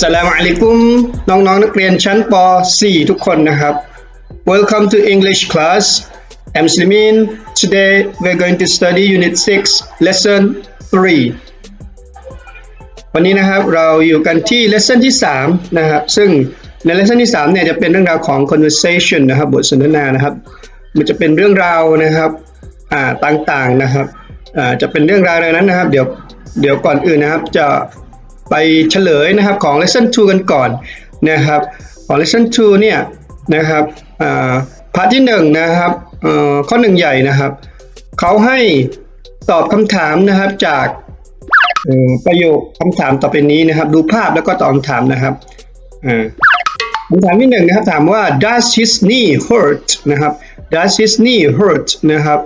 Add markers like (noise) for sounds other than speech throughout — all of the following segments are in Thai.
สลามอะลัยกุมน้องๆนักเรียนชั้นป .4 ทุกคนนะครับ Welcome to English class I'm Slimin Today we're going to study Unit 6 Lesson 3 วันนี้นะครับเราอยู่กันที่ lesson ที่ 3 นะครับ ซึ่งใน lesson ที่ 3 เนี่ยจะเป็นเรื่องราวของ conversation นะครับบทสนทนานะครับ มันจะเป็นเรื่องราวนะครับอ่าต่างๆนะครับอ่าจะเป็นเรื่องราวอะไรนั้นนะครับ เดี๋ยวเดี๋ยวก่อนอื่นนะครับจะ ไปเฉลยนะครับของ lesson 2 กันก่อนนะครับของ lesson 2 เนี่ยนะครับอ่าพาร์ทที่1นะครับข้อหนึ่งใหญ่นะครับเขาให้ตอบคำถามนะครับจากประโยคคำถามต่อไปนี้นะครับ ดูภาพแล้วก็ตอบคำถามนะครับคำถามที่หนึ่งนะครับถามว่า does his knee hurt นะครับ does his knee hurt นะครับ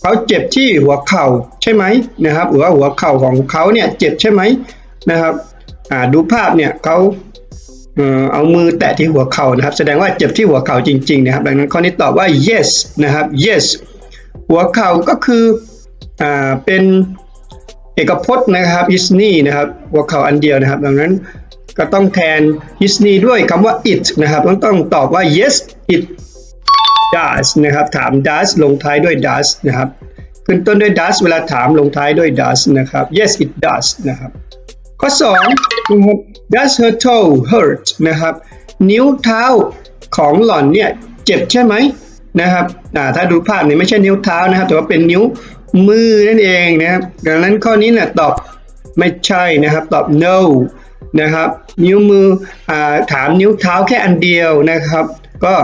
เขาเจ็บที่หัวเข่าใช่ไหมนะครับหรือว่าหัวเข่าของเขาเนี่ยเจ็บใช่ไหมนะครับ ดูภาพเนี่ยเขาเอามือแตะที่หัวเข่านะครับ แสดงว่าเจ็บที่หัวเข่าจริง ๆ นะครับ ดังนั้นข้อนี้ตอบว่า yes นะครับ yes หัวเข่าก็คืออเป็นเอกพจน์นะครับ is knee นะครับ หัวเข่าอันเดียวนะครับ ดังนั้นก็ต้องแทน is knee ด้วยคำว่า it นะครับ ต้องต้องตอบว่า yes it does นะครับ ถาม does ลงท้ายด้วย does นะครับ ขึ้นต้นด้วย does เวลาถามลงท้ายด้วย does นะครับ yes it does นะครับ ข้อ2นะครับ does her toe hurt นะครับ นิ้วเท้าของหล่อนเนี่ยเจ็บใช่ไหมนะครับถ้าดูภาพเนี่ยไม่ใช่นิ้วเท้านะครับ แต่ว่าเป็นนิ้วมือนั่นเองนะครับดังนั้นข้อนี้นี่ยตอบไม่ใช่นะครับ ตอบ no นะครับ นิ้วมืออถามนิ้วเท้าแค่อันเดียวนะครับ ก็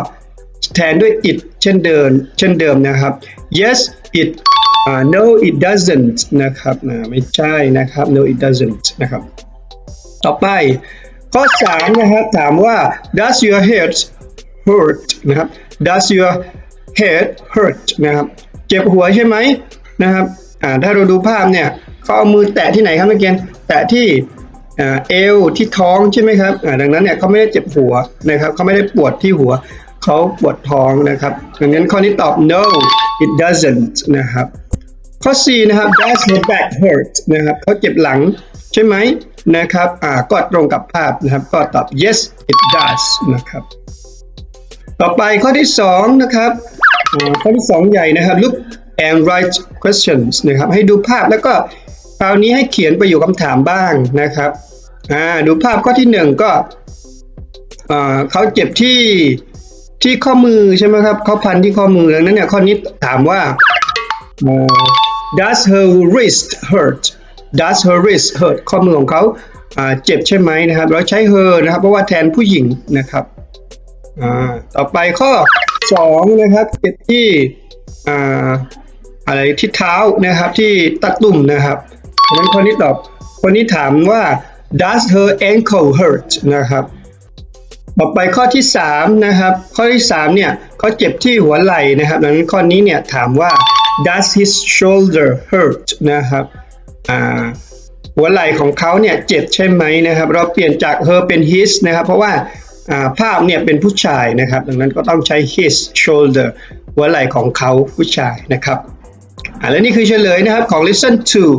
แทนด้วย it เช่นเดิมเช่นเดิมนะครับ yes it อ่า no it doesn't นะครับอ่าไม่ใช่นะครับ no it doesn't นะครับ ต่อไป ข้อ 3 นะครับถามว่า does your head hurt นะครับ does your head hurt นะครับ เจ็บหัวใช่ไหมนะครับอ่าถ้าเราดูภาพเนี่ยเขาเอามือแตะที่ไหนครับเมื่อกี้แตะที่เอวที่ท้องใช่ไหมครับอ่าดังนั้นเนี่ยเขาไม่ได้เจ็บหัวนะครับเขาไม่ได้ปวดที่หัวเขาปวดท้องนะครับดังนั้นข้อนี้ตอบ no it doesn't นะครับ ข้อ4นะครับ does her back hurt นะครับเขาเจ็บหลังใช่ไหมนะครับอ่าก็ตรงกับภาพนะครับ ก็ตอบ yes it does นะครับ ต่อไปข้อที่ 2 นะครับข้อที่ 2 ใหญ่นะครับ look and write questions นะครับ ให้ดูภาพแล้วก็คราวนี้ให้เขียนประโยคคำถามบ้างนะครับอ่าดูภาพข้อที่ 1 ก็อ่าเขาเจ็บที่ที่ข้อมือใช่ไหมครับเขาพันที่ข้อมือดังนั้นเนี่ยข้อนี้ถามว่า does her wrist hurt does her wrist hurt ข้อมือของเขาเจ็บใช่ไหมนะครับ เราใช้ her นะครับ เพราะว่าแทนผู้หญิงนะครับต่อไปข้อ 2 นะครับเจ็บที่ออะไรที่เท้านะครับที่ตะตุ่มนะครับเพราะนั้นข้อนี้ตอบคนนี้ถามว่า does her ankle hurt นะครับต่อไปข้อที่3นะครับข้อที่3เนี่ยเขาเจ็บที่หัวไหล่นะครับดังนั้นข้อนี้เนี่ยถามว่า does his shoulder hurt นะครับอ่าหัวไหล่ของเขาเนี่ยเจ็บใช่ไหมนะครับ เราเปลี่ยนจาก her เป็น his นะครับ เพราะว่าภาพเนี่ยเป็นผู้ชายนะครับ ดังนั้นก็ต้องใช้ his shoulder หัวไหล่ของเขาผู้ชายนะครับและนี่คือเฉลยนะครับของ lesson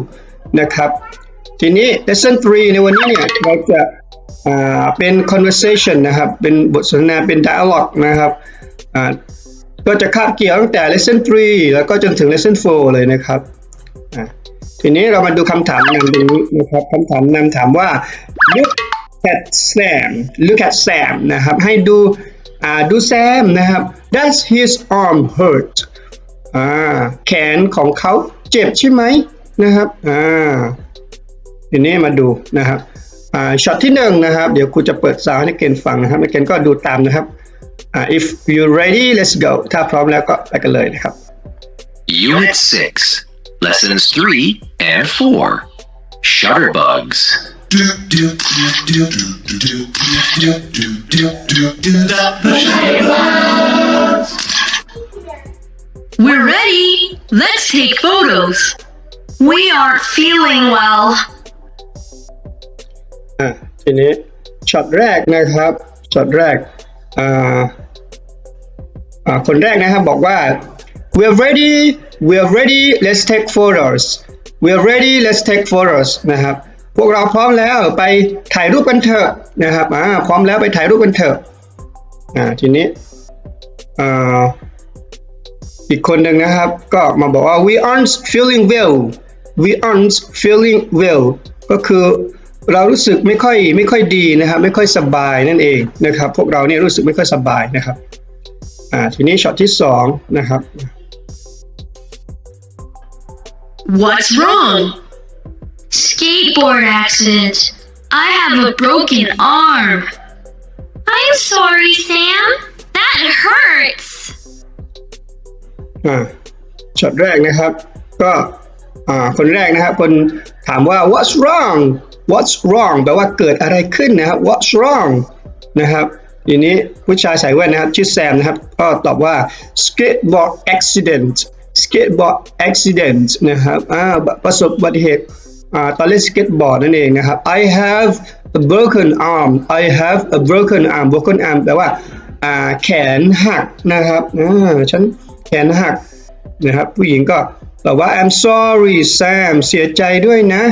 2 นะครับ ทีนี้ lesson 3 ในวันนี้เนี่ยเราจะาเป็น conversation นะครับ เป็นบทสนทนาเป็น dialogue นะครับ ก็จะคาบเกี่ยวตั้งแต่ lesson 3 แล้วก็จนถึง lesson 4 เลยนะครับ ทีนี้เรามาดูคำถามนำตรงนี้นะครับคำถามนำถามว่า look at Sam look at Sam นะครับ ให้ดูดูแซมนะครับ does his arm hurt แขนของเขาเจ็บใช่ไหมนะครับอ่าทีนี้มาดูนะครับช็อตที่หนึ่งนะครับ เดี๋ยวครูจะเปิดซาวให้นักเรียนฟังนะครับนักเรียนก็ดูตามนะครับ อ่า if you ready let's go ถ้าพร้อมแล้วก็ไปกันเลยนะครับ Unit 6, Lessons 3 and 4. Shutterbugs. We're ready. Let's take photos. We aren't feeling well. อ่าทีนี้ช็อตแรกนะครับช็อตแรกอ่าอ่า คนแรกนะครับบอกว่า we're ready we're ready let's take photos we're ready let's take photos นะครับพวกเราพร้อมแล้วไปถ่ายรูปกันเถอะนะครับอ่าพร้อมแล้วไปถ่ายรูปกันเถอะอ่าทีนี้อ่าอีกคนหนึ่งนะครับ ก็มาบอกว่า we aren't feeling well we aren't feeling well ก็คือเรารู้สึกไม่ค่อยไม่ค่อยดีนะครับ ไม่ค่อยสบายนั่นเองนะครับ พวกเราเนี่ยรู้สึกไม่ค่อยสบายนะครับ อ่าทีนี้ช็อตที่สองนะครับ What's wrong? Skateboard accident. I have a broken arm. I'm sorry, Sam. That hurts. อ่าช็อตแรกนะครับ ก็อ่าคนแรกนะครับ คนถามว่า what's wrong what's wrong แปลว่าเกิดอะไรขึ้นนะครับ what's wrong นะครับ ทีนี้ผู้ชายใส่แว่นนะครับชื่อแซมนะครับ ก็ตอบว่า skateboard accident skateboard accident นะครับอ่าประสบอุบัติเหตุอ่าตอนเล่นสเก็ตบอร์ดนั่นเองนะครับ I have a broken arm I have a broken arm broken arm แปลว่าอ่าแขนหักนะครับอ่าฉันแขนหักนะครับผู้หญิงก็บอกว่า I'm sorry Sam เสียใจด้วยนะ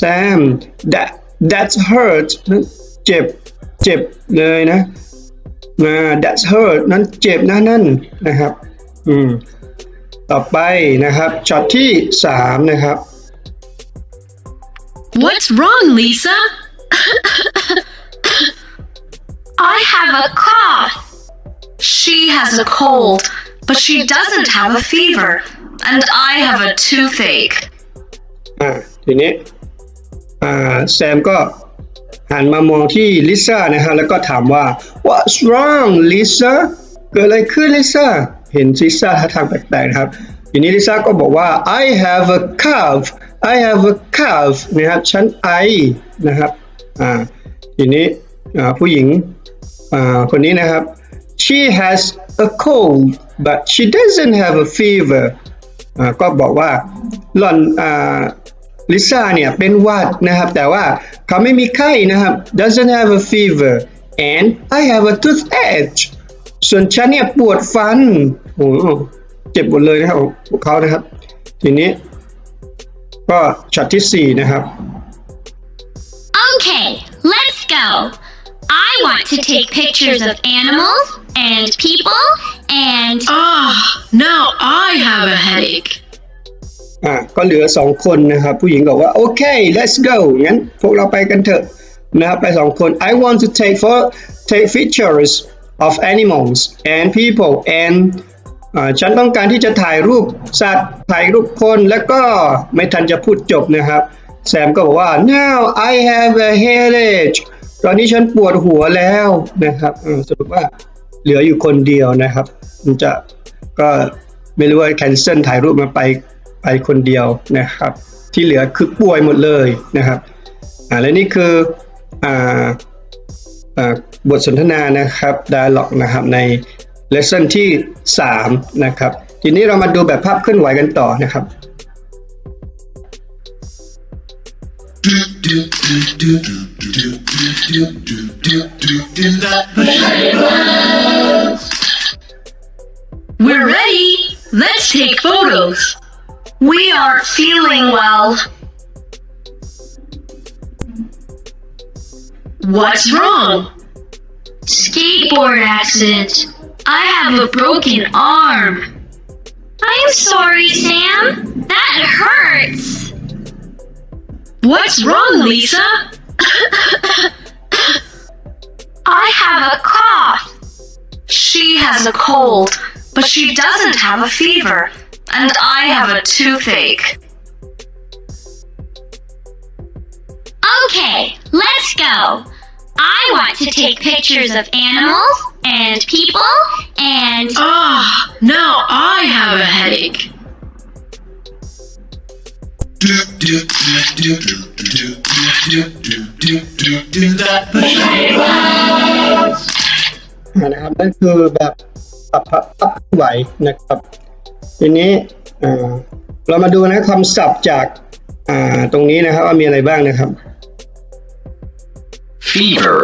Sam that that's hurt เจ็บ เจ็บเลยนะนะ that's hurt นั้นเจ็บนะนั่นนะครับ อืม ต่อไปนะครับช็อตที่สามนะครับ What's wrong, Lisa? I have a cough. She has a cold, but she doesn't have a fever. And I have a toothache. อ่าทีนี้อ่าแซมก็ หันมามองที่ลิซ่านะฮะแล้วก็ถามว่า what's wrong Lisa เกิดอะไรขึ้นลิซ่าเห็นลิซ่าท่าทางแปลกๆนะครับทีนี้ลิซ่าก็บอกว่า I have a cough I have a cough นะครับฉันไอนะครับอ่าทีนี้ผู้หญิงอ่าคนนี้นะครับ she has a cold but she doesn't have a fever อ่าก็บอกว่าหล่อนอ่า ลิซ่าเนี่ยเป็นหวัดนะครับ แต่ว่าเขาไม่มีไข้นะครับ doesn't have a fever and I have a toothache ส่วนฉันเนี่ยปวดฟันโอ้โหเจ็บหมดเลยนะครับพวกเขานะครับ ทีนี้ ก็ช็อตที่สี่นะครับ Okay, let's go. I want to take pictures of animals and people and. Ah, now I have a headache. อะก็เหลือสองคนนะครับ ผู้หญิงบอกว่าโอเค let's go งั้นพวกเราไปกันเถอะนะครับไปสองคน I want to take for take pictures of animals and people and อ่าฉันต้องการที่จะถ่ายรูปสัตว์ถ่ายรูปคนแล้วก็ไม่ทันจะพูดจบนะครับ แซมก็บอกว่า now I have a headache ตอนนี้ฉันปวดหัวแล้วนะครับสรุปว่าเหลืออยู่คนเดียวนะครับ มันจะก็ไม่รู้ว่า cancel ถ่ายรูปมาไป ไปคนเดียวนะครับ ที่เหลือคือป่วยหมดเลยนะครับอ่าและนี่คืออ่าอ่าบทสนทนานะครับ dialogue นะครับใน lesson ที่ 3 นะครับ ทีนี้เรามาดูแบบภาพเคลื่อนไหวกันต่อนะครับ We're ready. Let's take photos. We aren't feeling well. What's wrong? Skateboard accident. I have a broken arm. I'm sorry, Sam. That hurts. What's wrong, Lisa? (laughs) I have a cough. She has a cold, but she doesn't have a fever And I have a toothache. Okay, let's go. I want to take pictures of animals and people and. Ah, now I have a headache. นะครับนั่นคือแบบปรับภาพเคลื่อนไหวนะครับ ทีนี้อ่าเรามาดูนะคำศัพท์จากอ่าตรงนี้นะครับว่ามีอะไรบ้างนะครับ fever,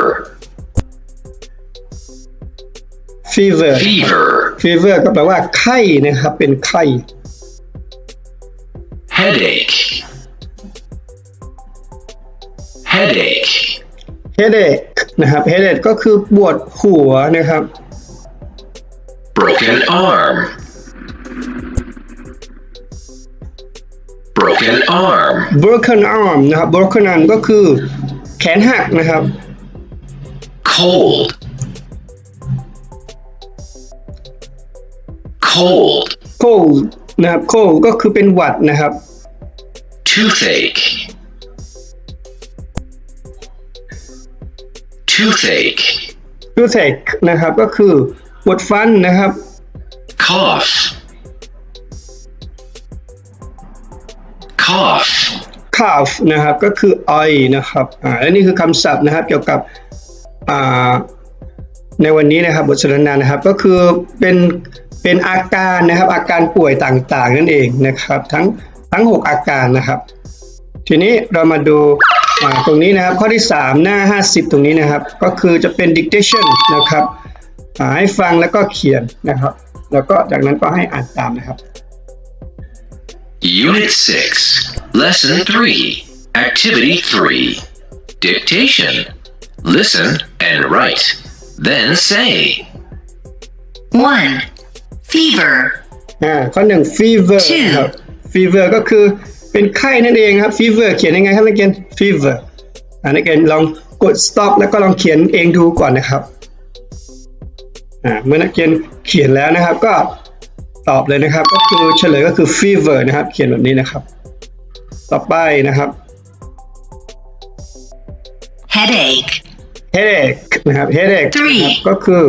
fever fever, fever ก็แปลว่าไข้นะครับ เป็นไข้ headache, headache, headache นะครับ headache ก็คือปวดหัวนะครับ broken arm, broken arm, broken arm นะครับ broken arm ก็คือแขนหักนะครับ cold, cold, cold นะครับ cold ก็คือเป็นหวัดนะครับ toothache, toothache, toothache นะครับ ก็คือปวดฟันนะครับ cough, cough, cough นะครับก็คือไอนะครับอ่าและนี่คือคำศัพท์นะครับเกี่ยวกับอ่าในวันนี้นะครับบทสนทนานะครับก็คือเป็นเป็นอาการนะครับอาการป่วยต่างๆ นั่นเองนะครับทั้งทั้ง 6 อาการนะครับ ทีนี้เรามาดูอ่าตรงนี้นะครับข้อที่ 3 หน้า 50 ตรงนี้นะครับ ก็คือจะเป็น dictation นะครับให้ฟังแล้วก็เขียนนะครับ แล้วก็จากนั้นก็ให้อ่านตามนะครับ Unit 6, Lesson 3, Activity 3, Dictation. Listen and write. Then say. 1. Fever. อ่าข้อหนึ่ง fever Two ครับ fever ก็คือเป็นไข้นั่นเองครับ fever เขียนยังไงครับนักเรียน fever อ่านักเรียนลองกด stop แล้วก็ลองเขียนเองดูก่อนนะครับอ่าเมื่อนักเรียนเขียนแล้วนะครับก็ตอบเลยนะครับ ก็คือเฉลยก็คือ fever นะครับ เขียนแบบนี้นะครับ ต่อไปนะครับ Headache. headache นะครับ headache Three นะครับก็คือ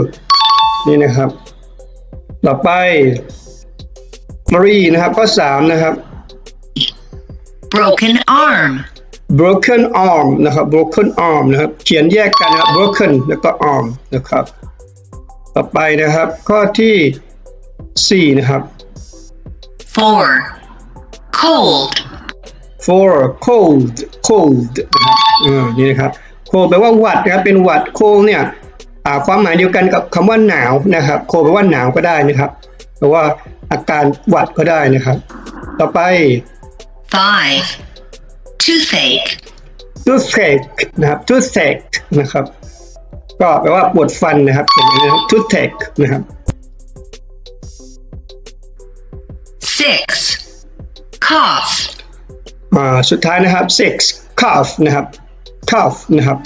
นี่นะครับ ต่อไป three นะครับข้อสามนะครับ Broken arm. broken arm นะครับ broken arm นะครับ เขียนแยกกันนะครับ broken แล้วก็ arm นะครับ ต่อไปนะครับ ข้อที่4นะครับ 4. Cold. For cold cold นะครับอ่านี่นะครับ cold แปลว่าหวัดนะครับ เป็นหวัด cold เนี่ยอ่าความหมายเดียวกันกับคำว่าหนาวนะครับ cold แปลว่าหนาวก็ได้นะครับแปลว่าอาการหวัดก็ได้นะครับ ต่อไป 5. Toothache. toothache นะครับ toothache นะครับ ก็แปลว่าปวดฟันนะครับเขียนอย่างนี้นะครับ toothache นะครับ 6. Cough. อ่าสุดท้ายนะครับ six cough นะครับ cough นะครับ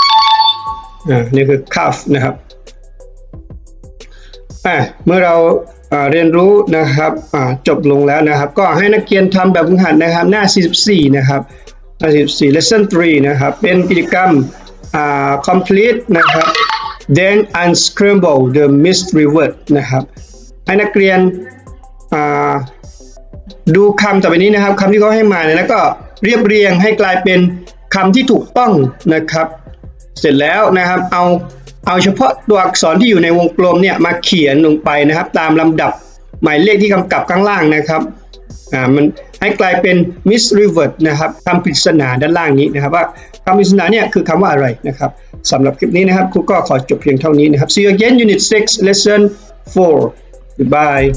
อ่านี่คือ cough นะครับอ่าเมื่อเราเรียนรู้นะครับจบลงแล้วนะครับ ก็ให้นักเรียนทำแบบฝึกหัดนะครับ หน้า 44 นะครับหน้า44 lesson 3 นะครับ เป็นกิจกรรม complete นะครับ then unscramble the mystery word นะครับ ให้นักเรียนดูคำต่อไปนี้นะครับคำที่เขาให้มาเนี่ยแล้วก็ เรียบเรียงให้กลายเป็นคำที่ถูกต้องนะครับ เสร็จแล้วนะครับเอาเอาเฉพาะตัวอักษรที่อยู่ในวงกลมเนี่ยมาเขียนลงไปนะครับ ตามลำดับหมายเลขที่กำกับข้างล่างนะครับอ่ามันให้กลายเป็น mystery word นะครับคำปริศนาด้านล่างนี้นะครับ ว่าคำปริศนาเนี่ยคือคำว่าอะไรนะครับสำหรับคลิปนี้นะครับครูก็ขอจบเพียงเท่านี้นะครับ see you again unit 6 lesson 4 goodbye